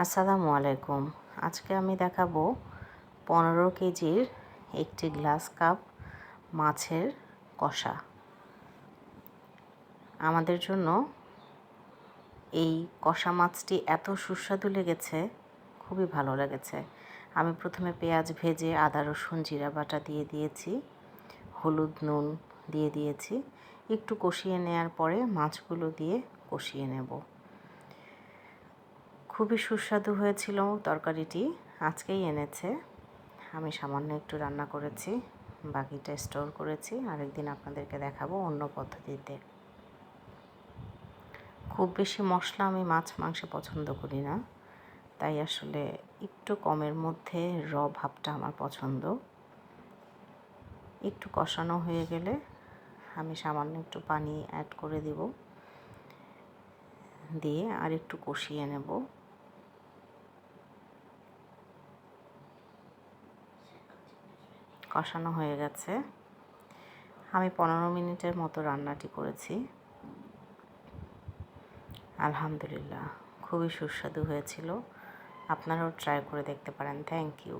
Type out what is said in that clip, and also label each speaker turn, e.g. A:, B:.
A: আসসালামু আলাইকুম। আজকে আমি দেখাবো পনেরো কেজির একটি গ্লাস কাপ মাছের কষা। আমাদের জন্য এই কষা মাছটি এত সুস্বাদু লেগেছে, খুবই ভালো লেগেছে। আমি প্রথমে পেঁয়াজ ভেজে আদা, রসুন, জিরা বাটা দিয়ে দিয়েছি, হলুদ নুন দিয়ে দিয়েছি। একটু কষিয়ে নেওয়ার পরে মাছগুলো দিয়ে কষিয়ে নেব। খুবই সুস্বাদু হয়েছিল তরকারিটি, আজকেই এনেছে। আমি সামান্য একটু রান্না করেছি, বাকিটা স্টোর করেছি, আরেকদিন আপনাদেরকে দেখাবো অন্য পদ্ধতিতে। খুব বেশি মশলা আমি মাছ মাংসে পছন্দ করি না, তাই আসলে একটু কমের মধ্যে র ভাবটা আমার পছন্দ। একটু কষানো হয়ে গেলে আমি সামান্য একটু পানি অ্যাড করে দিব, দিয়ে আর একটু কষিয়ে নেব। কষানো হয়ে গেছে। আমি পনেরো মিনিটের মতো রান্নাটি করেছি। আলহামদুলিল্লাহ, খুবই সুস্বাদু হয়েছিল। আপনারাও ট্রাই করে দেখতে পারেন। Thank you